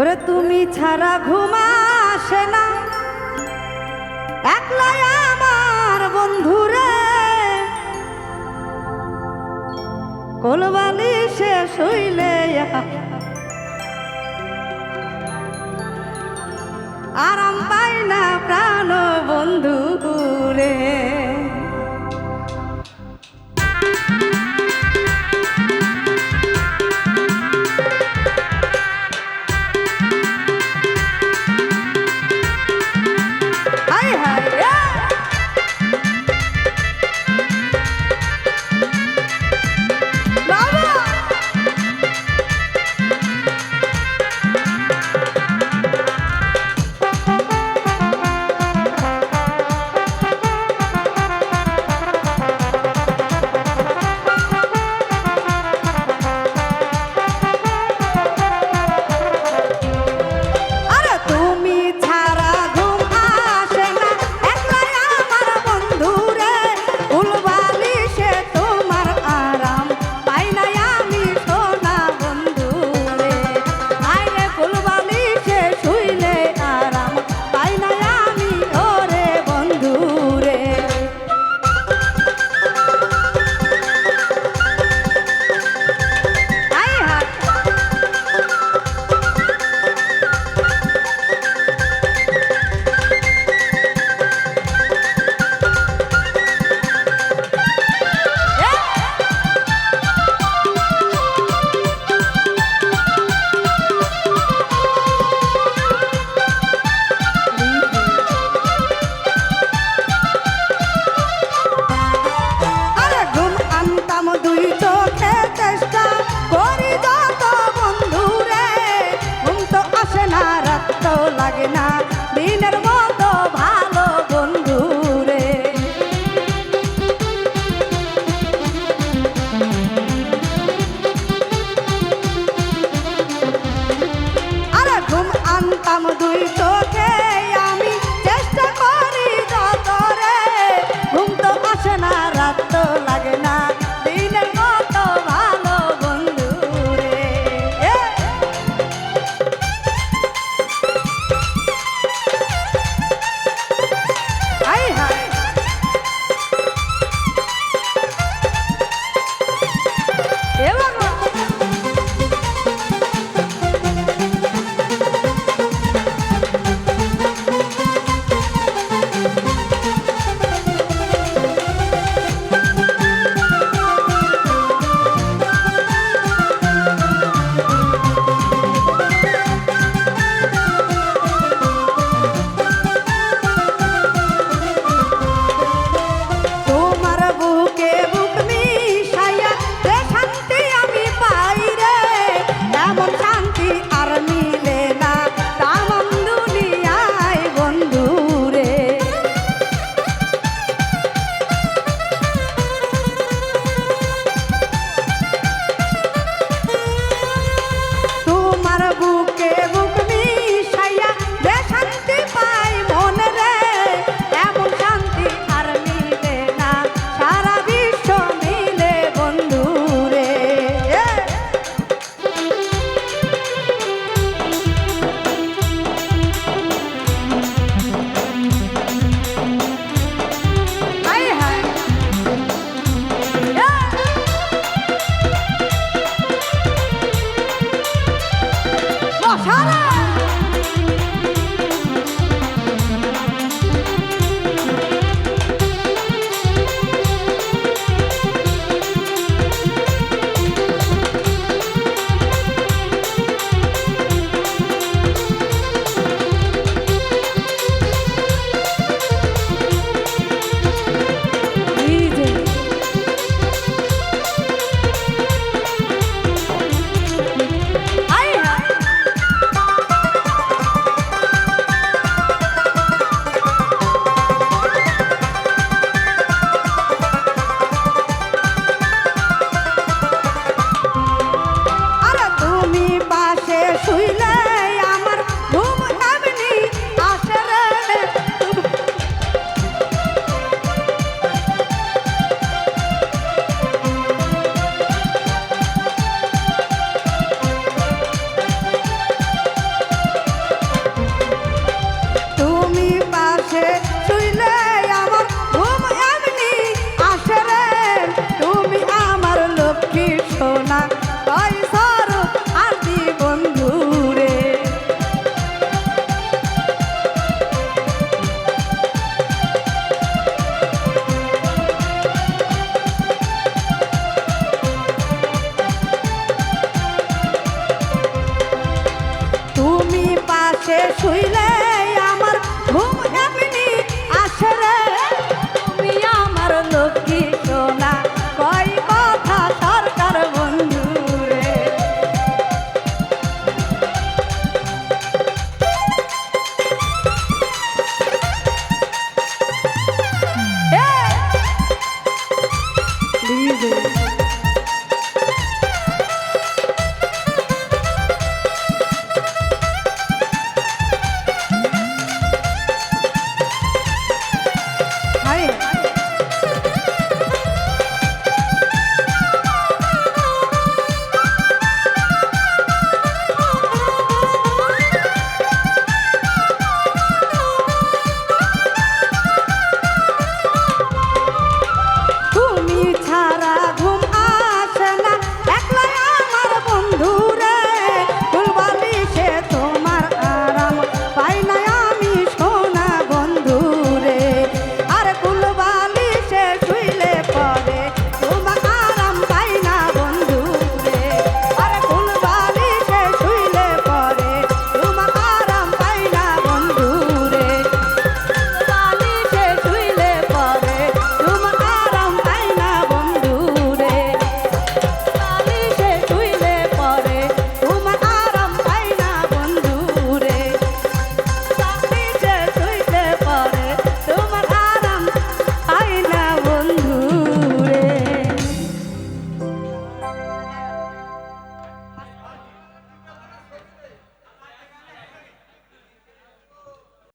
ওরে তুমি ছাড়া ঘুমাসে না। একলাই আমার বন্ধুরে কোলবালি শেষ হইলে আরাম পাই না প্রাণ বন্ধু রে। আনতাম দুই চোখে। আমি চেষ্টা করি যত রে ঘুম তো আসে না, রাত তো লাগে না। দিনের মতো ভালো বন্ধু রে হাই হাই। এ 回来。